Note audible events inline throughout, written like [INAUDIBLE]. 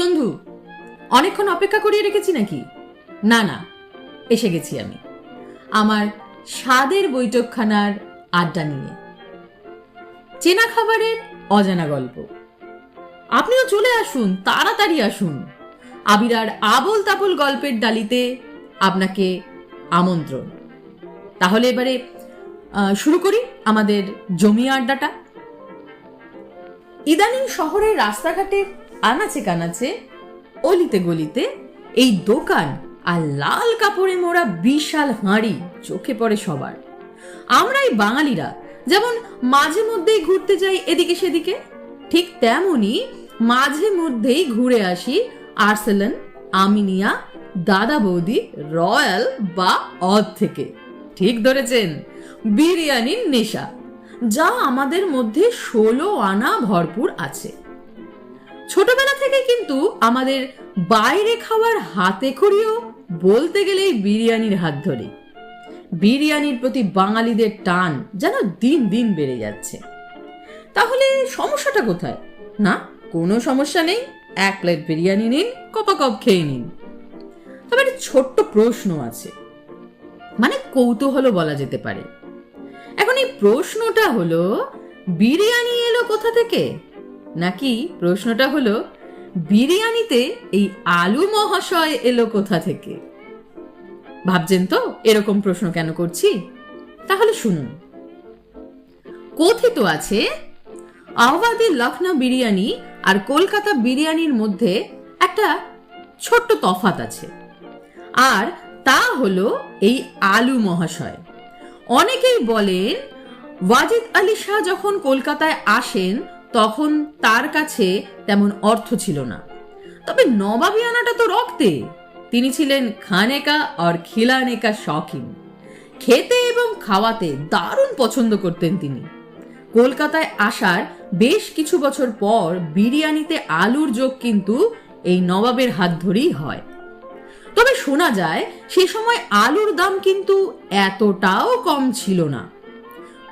বন্ধু, অনেকক্ষণ অপেক্ষা করিয়ে রেখেছি নাকি? না না, এসে গেছি আমি। আমার স্বাদের বৈঠকখানার আড্ডা নিয়ে। চেনা খাবারের অজানা গল্প। আপনিও চলে আসুন, তাড়াতাড়ি আসুন। আবিরার আবল তাবল গল্পের ডালিতে আপনাকে আমন্ত্রণ। তাহলে এবারে শুরু করি আমাদের জমি আড্ডাটা। ইদানিং শহরের রাস্তাঘাটে আনাচে কানাচে, অলিতে গলিতে, এই দোকান আর লাল কাপড়ে মোড়া বিশাল হাঁড়ি চোখে পড়ে সবার। আমরাই বাঙালিরা যেমন মাঝে মধ্যেই ঘুরতে যাই এদিকে সেদিকে, ঠিক তেমনি মাঝে মধ্যেই ঘুরে আসি আর্সেলন, আমিনিয়া, দাদা বৌদি, রয়্যাল বা অদ থেকে। ঠিক ধরেছেন, বিরিয়ানির নেশা, যা আমাদের মধ্যে ষোলো আনা ভরপুর আছে। ছোটবেলা থেকে কিন্তু আমাদের বাইরে খাওয়ার হাতে খড়িও বলতে গেলেই বিরিয়ানির হাত ধরে। বিরিয়ানির প্রতি বাঙালিদের টান যেন দিন দিন বেড়ে যাচ্ছে। তাহলে সমস্যাটা কোথায়? না, কোনো সমস্যা নেই। এক প্লেট বিরিয়ানি নিন কপাকপ খেয়ে নিন। তবে একটা ছোট্ট প্রশ্ন আছে। মানে কৌতূহল বলা যেতে পারে। এখন এই প্রশ্নটা হলো, বিরিয়ানি এলো কোথা থেকে? নাকি প্রশ্নটা হলো, বিরিয়ানিতে এই আলু মহাশয় এলো কোথা থেকে? ভাবছেন তো, এরকম প্রশ্ন কেন করছি? তাহলে শুনুন। কথিত আছে আহ্বাদের লখনৌ বিরিয়ানি আর কলকাতা বিরিয়ানির মধ্যে একটা ছোট্ট তফাত আছে। আর তা হলো এই আলু মহাশয়। অনেকেই বলেন, ওয়াজিদ আলী শাহ যখন কলকাতায় আসেন তখন তার কাছে তেমন অর্থ ছিল না। তবে নবাবিয়ানাটা তো রক্তে। তিনি ছিলেন খানেকা আর খিলানেকা শখিন খেতে এবং খাওয়াতে দারুণ পছন্দ করতেন তিনি। কলকাতায় আসার বেশ কিছু বছর পর বিরিয়ানিতে আলুর যোগ কিন্তু এই নবাবের হাত ধরেই হয়। তবে শোনা যায়, সে সময় আলুর দাম কিন্তু এতটাও কম ছিল না।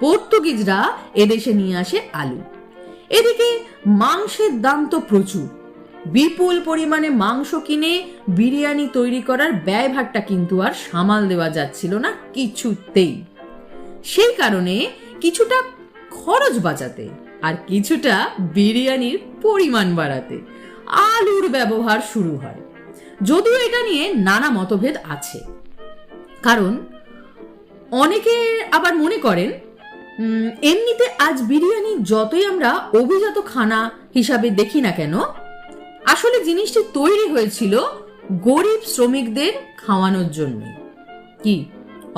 পর্তুগিজরা এদেশে নিয়ে আসে আলু। এদিকে মাংসের দাম তো প্রচুর। বিপুল পরিমাণে মাংস কিনে বিরিয়ানি তৈরি করার ব্যয়ভারটা কিন্তু আর সামাল দেওয়া যাচ্ছিল না কিছুতেই। সেই কারণে কিছুটা খরচ বাঁচাতে আর কিছুটা বিরিয়ানির পরিমাণ বাড়াতে আলুর ব্যবহার শুরু হয়। যদিও এটা নিয়ে নানা মতভেদ আছে। কারণ অনেকে আবার মনে করেন এমনিতে আজ বিরিয়ানি যতই আমরা অভিজাত খানা হিসাবে দেখি না কেন, আসলে জিনিসটি তৈরি হয়েছিল গরিব শ্রমিকদের খাওয়ানোর জন্য। কি,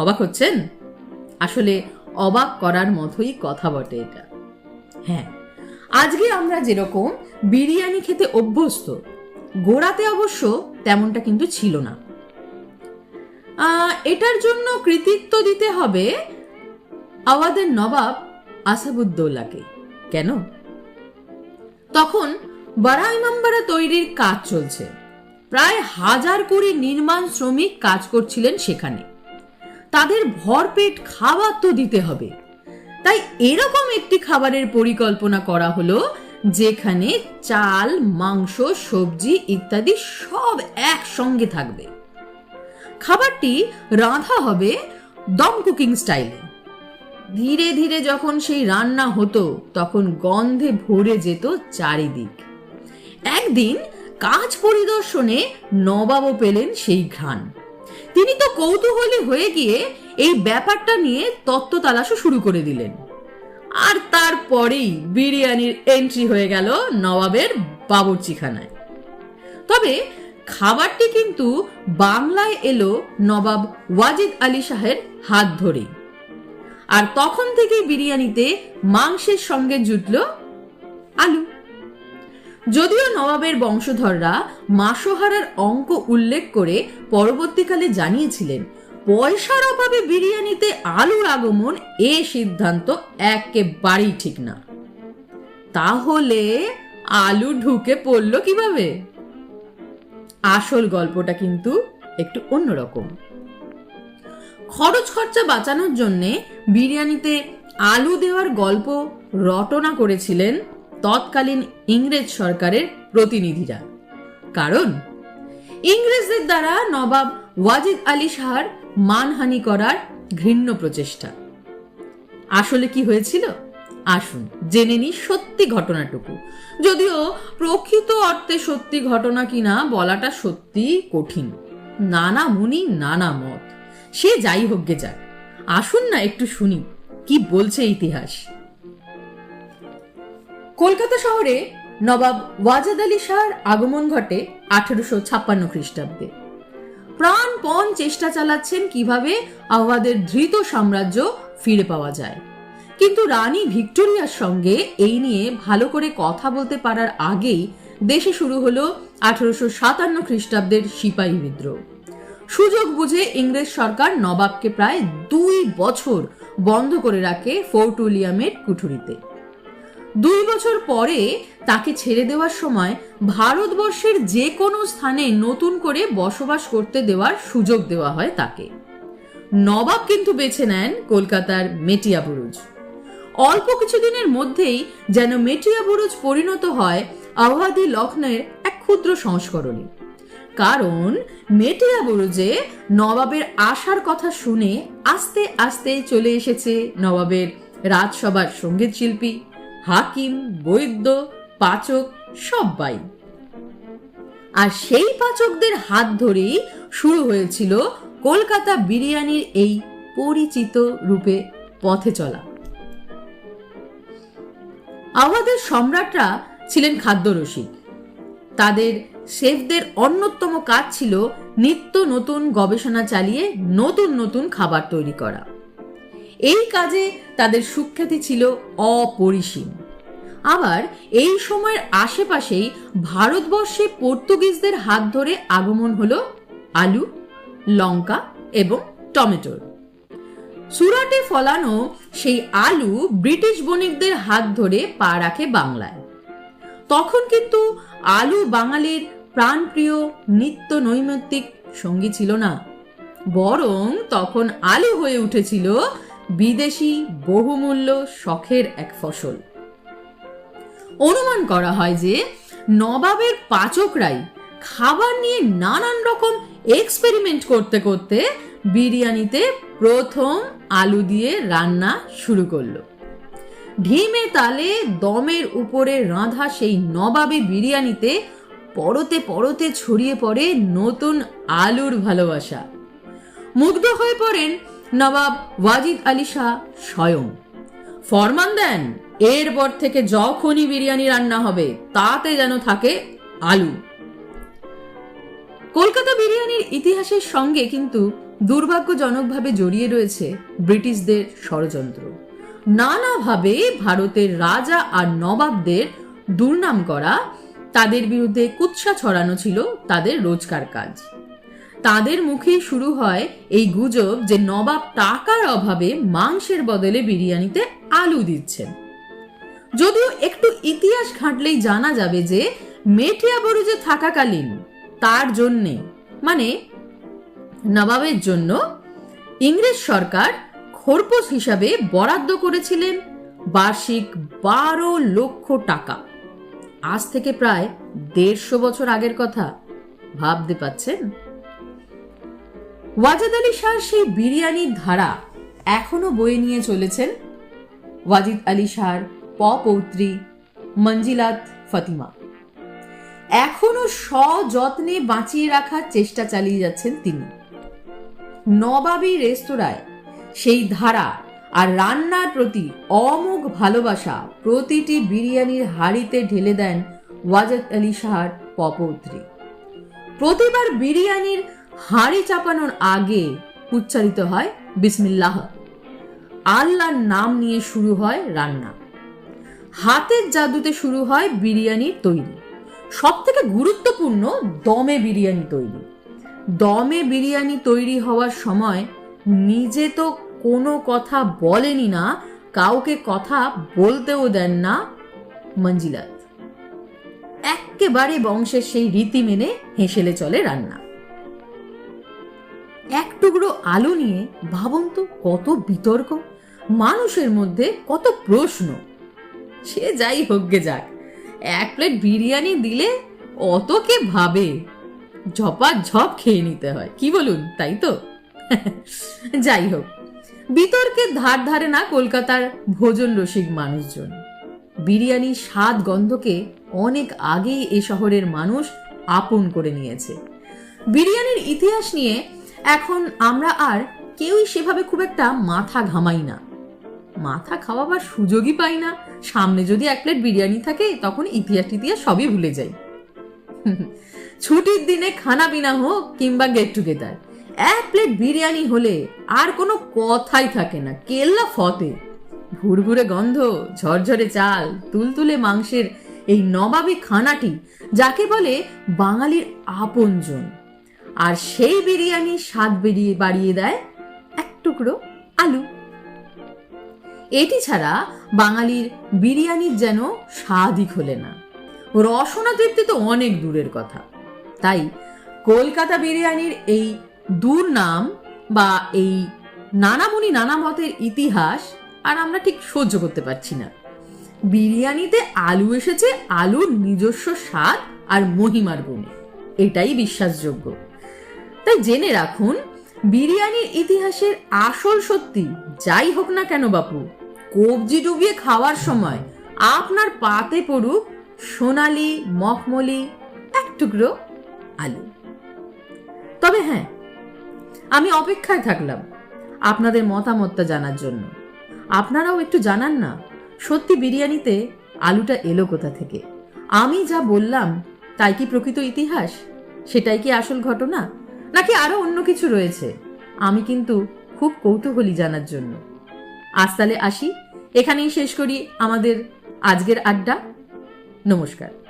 অবাক হচ্ছেন? আসলে অবাক করার মতোই কথা বটে এটা। হ্যাঁ আজকে আমরা যেরকম বিরিয়ানি খেতে অভ্যস্ত, গোড়াতে অবশ্য তেমনটা কিন্তু ছিল না। এটার জন্য কৃতিত্ব দিতে হবে আওয়াদের নবাব আসাবুদ্দৌলাকে কেন? তখন বারা ইমামবাড়া তৈরির কাজ চলছে। প্রায় হাজার কুড়ি নির্মাণ শ্রমিক কাজ করছিলেন সেখানে। তাদের ভরপেট খাবার তো দিতে হবে। তাই এরকম একটি খাবারের পরিকল্পনা করা হলো, যেখানে চাল, মাংস, সবজি ইত্যাদি সব একসঙ্গে থাকবে। খাবারটি রাঁধা হবে দম কুকিং স্টাইলে। ধীরে ধীরে যখন সেই রান্না হতো, তখন গন্ধে ভরে যেত চারিদিক। একদিন কাজ পরিদর্শনে নবাবও পেলেন সেই ঘ্রাণ। তিনি তো কৌতূহলী হয়ে গিয়ে এই ব্যাপারটা নিয়ে তত্ত্ব তালাশও শুরু করে দিলেন। আর তারপরেই বিরিয়ানির এন্ট্রি হয়ে গেল নবাবের বাবুর্চিখানায়। তবে খাবারটি কিন্তু বাংলায় এলো নবাব ওয়াজিদ আলী শাহের হাত ধরেই। আর তখন থেকেই বিরিয়ানিতে মাংসের সঙ্গে জুটল আলু। যদিও নবাবের বংশধররা মাসোহারার অঙ্ক উল্লেখ করে পরবর্তীকালে জানিয়েছিলেন, পয়সার অভাবে বিরিয়ানিতে আলুর আগমন এ সিদ্ধান্ত একেবারেই ঠিক না। তাহলে আলু ঢুকে পড়ল কীভাবে? আসল গল্পটা কিন্তু একটু অন্যরকম। খরচ খরচা বাঁচানোর জন্য বিরিয়ানিতে আলু দেওয়ার গল্প রটনা করেছিলেন তৎকালীন ইংরেজ সরকারের প্রতিনিধিরা। কারণ ইংরেজদের দ্বারা নবাব ওয়াজিদ আলী শাহর মানহানি করার ঘৃণ্য প্রচেষ্টা। আসলে কি হয়েছিল? আসুন জেনে নি সত্যি ঘটনাটুকু। যদিও প্রকৃত অর্থে সত্যি ঘটনা কিনা বলাটা সত্যি কঠিন। নানা মুনি, নানা মত। সে যাই হোক গে যাক। আসুন না একটু শুনি, কি বলছে ইতিহাস। কলকাতা শহরে নবাব ওয়াজাদ আলী শাহর আগমন ঘটে আঠেরোশো ছাপ্পান্ন খ্রিস্টাব্দে। প্রাণপণ চেষ্টা চালাচ্ছেন কীভাবে আওয়াদের ধৃত সাম্রাজ্য ফিরে পাওয়া যায়। কিন্তু রানী ভিক্টোরিয়ার সঙ্গে এই নিয়ে ভালো করে কথা বলতে পারার আগেই দেশে শুরু হলো আঠারোশো সাতান্ন খ্রিস্টাব্দের সিপাহী বিদ্রোহ। সুযোগ বুঝে ইংরেজ সরকার নবাবকে প্রায় দুই বছর বন্ধ করে রাখে ফোর্ট উইলিয়ামের কুঠুরিতে। দুই বছর পরে তাকে ছেড়ে দেওয়ার সময় ভারতবর্ষের যে কোনো স্থানে নতুন করে বসবাস করতে দেওয়ার সুযোগ দেওয়া হয় তাকে। নবাব কিন্তু বেছে নেন কলকাতার মেটিয়া বুরুজ। অল্প কিছুদিনের মধ্যেই যেন মেটিয়া বুরুজ পরিণত হয় আওয়াদি লখনের এক ক্ষুদ্র সংস্করণে। কারণ মেটিয়া বুরুজে নবাবের আসার কথা শুনে আস্তে আস্তে চলে এসেছে নবাবের রাজসভার সংগীত শিল্পী, হাকিম, বৈদ্য, পাচক সবাই আর সেই পাচকদের হাত ধরেই শুরু হয়েছিল কলকাতা বিরিয়ানির এই পরিচিত রূপে পথে চলা। আওয়াদের সম্রাটরা ছিলেন খাদ্যরসিক। তাদের শেফদের অন্যতম কাজ ছিল নিত্য নতুন গবেষণা চালিয়ে নতুন নতুন খাবার তৈরি করা। এই কাজে তাদের সুখ্যাতি ছিল অপরিসীম। আবার এই সময়ের আশেপাশেই ভারতবর্ষে পর্তুগিজদের হাত ধরে আগমন হলো আলু, লঙ্কা এবং টমেটোর। সুরাটে ফলানো সেই আলু ব্রিটিশ বণিকদের হাত ধরে পা রাখে বাংলায়। তখন কিন্তু আলু বাঙালির প্রাণপ্রিয় নিত্য নৈমিত্তিক সঙ্গী ছিল না। বরং তখন আলু হয়ে উঠেছিল বিদেশি বহুমূল্য শখের এক ফসল। অনুমান করা হয় যে নবাবের পাচকরাই খাবার নিয়ে নানান রকম এক্সপেরিমেন্ট করতে করতে বিরিয়ানিতে প্রথম আলু দিয়ে রান্না শুরু করল। ঢিমে তালে দমের উপরে রাঁধা সেই নবাবী বিরিয়ানিতে পরতে পরতে ছড়িয়ে পড়ে নতুন আলুর ভালোবাসা। মুগ্ধ হয়ে পড়েন নবাব ওয়াজিদ আলী শাহ স্বয়ং। ফরমান দেন, এরপর থেকে যখনই বিরিয়ানি রান্না হবে, তাতে যেন থাকে আলু। কলকাতা বিরিয়ানির ইতিহাসের সঙ্গে কিন্তু দুর্ভাগ্যজনকভাবে জড়িয়ে রয়েছে ব্রিটিশদের ষড়যন্ত্র। নানাভাবে ভারতের রাজা আর নবাবদের দুর্নাম করা তাদের বিরুদ্ধে কুৎসা ছড়ানো ছিল তাদের রোজকার কাজ। তাদের মুখেই শুরু হয় এই গুজব যে নবাব টাকার অভাবে মাংসের বদলে বিরিয়ানিতে আলু দিচ্ছেন। যদিও একটু ইতিহাস ঘাঁটলেই জানা যাবে যে মেটিয়া বরুজে থাকাকালীন তার জন্যে মানে নবাবের জন্য ইংরেজ সরকার খোরপোশ হিসাবে বরাদ্দ করেছিলেন বার্ষিক বারো লক্ষ টাকা। আজ থেকে প্রায় দেড়শো বছর আগের কথা ভাবতে পাচ্ছেন? ওয়াজেদ আলী শাহ সেই বিরিয়ানির ধারা এখনও বয়ে নিয়ে চলেছেন ওয়াজিদ আলী শাহর পৌত্রী মঞ্জিলাত ফতিমা। এখনও সযত্নে বাঁচিয়ে রাখার চেষ্টা চালিয়ে যাচ্ছেন তিনি। নবাবী রেস্তোরাঁয় সেই ধারা আর রান্নার প্রতি অমোঘ ভালোবাসা প্রতিটি বিরিয়ানির হাড়িতে ঢেলে দেন ওয়াজেদ আলী শাহর পপৌত্রী। প্রতিবার বিরিয়ানির হাড়ি চাপানোর আগে উচ্চারিত হয় বিসমিল্লাহ। আল্লাহর নাম নিয়ে শুরু হয় রান্না। হাতের জাদুতে শুরু হয় বিরিয়ানি তৈরি। সব থেকে গুরুত্বপূর্ণ দমে বিরিয়ানি তৈরি। দমে বিরিয়ানি তৈরি হওয়ার সময় নিজে তো কোনো কথা বলেনি না, কাউকে কথা বলতেও দেন না মঞ্জিলাত। একেবারে বংশের সেই রীতি মেনে হেসেলে চলে রান্না। এক টুকরো আলু নিয়ে ভাবুন তো কত বিতর্ক, মানুষের মধ্যে কত প্রশ্ন। সে যাই হোক গে যাক, এক প্লেট বিরিয়ানি দিলে অত কে ভাবে? ঝপা ঝপ খেয়ে নিতে হয়, কি বলুন, তাই তো? [LAUGHS] যাই হোক বিতর্কের ধার ধারে না কলকাতার ভোজন রসিক মানুষজন। বিরিয়ানির স্বাদ গন্ধকে অনেক আগেই এ শহরের মানুষ আপন করে নিয়েছে। বিরিয়ানির ইতিহাস নিয়ে এখন আমরা আর কেউই সেভাবে খুব একটা মাথা ঘামাই না। মাথা খাওয়াবার সুযোগই পাই না। সামনে যদি এক প্লেট বিরিয়ানি থাকে, তখন ইতিহাস ইতিহাস সবই ভুলে যাই। ছুটির দিনে খানা পিনা হোক কিংবা গেট টুগেদার এক প্লেট বিরিয়ানি হলে আর কোনো কথাই থাকে না, কেল্লা ফতে। ভুরভুরে গন্ধ, ঝরঝরে চাল, তুলতুলে মাংসের এই নবাবী খানাটি, যাকে বলে বাঙালির আপনজন। আর সেই বিরিয়ানি স্বাদ বেরিয়ে বাড়িয়ে দেয় এক টুকরো আলু। এটি ছাড়া বাঙালির বিরিয়ানির যেন স্বাদই খোলে না। রসনা তৃপ্তি তো অনেক দূরের কথা। তাই কলকাতা বিরিয়ানির এই দূর নাম বা এই নানামুনি নানা মতের ইতিহাস আর আমরা ঠিক সহ্য করতে পারছি না। বিরিয়ানিতে আলু এসেছে, আলুর নিজস্ব স্বাদ আর মহিমার গুণে। এটাই বিশ্বাসযোগ্য। তাই জেনে রাখুন, বিরিয়ানির ইতিহাসের আসল সত্যি যাই হোক না কেন বাপু, কবজি ডুবিয়ে খাওয়ার সময় আপনার পাতে পড়ুক সোনালি, মখমলি, এক টুকরো আলু। তবে হ্যাঁ আমি অপেক্ষায় থাকলাম আপনাদের মতামতটা জানার জন্য। আপনারাও একটু জানান না, সত্যি বিরিয়ানিতে আলুটা এলো কোথা থেকে? আমি যা বললাম, তাই কি প্রকৃত ইতিহাস? সেটাই কি আসল ঘটনা? নাকি আরও অন্য কিছু রয়েছে? আমি কিন্তু খুব কৌতূহলী জানার জন্য। আজ তাহলে আসি। এখানেই শেষ করি আমাদের আজকের আড্ডা। নমস্কার।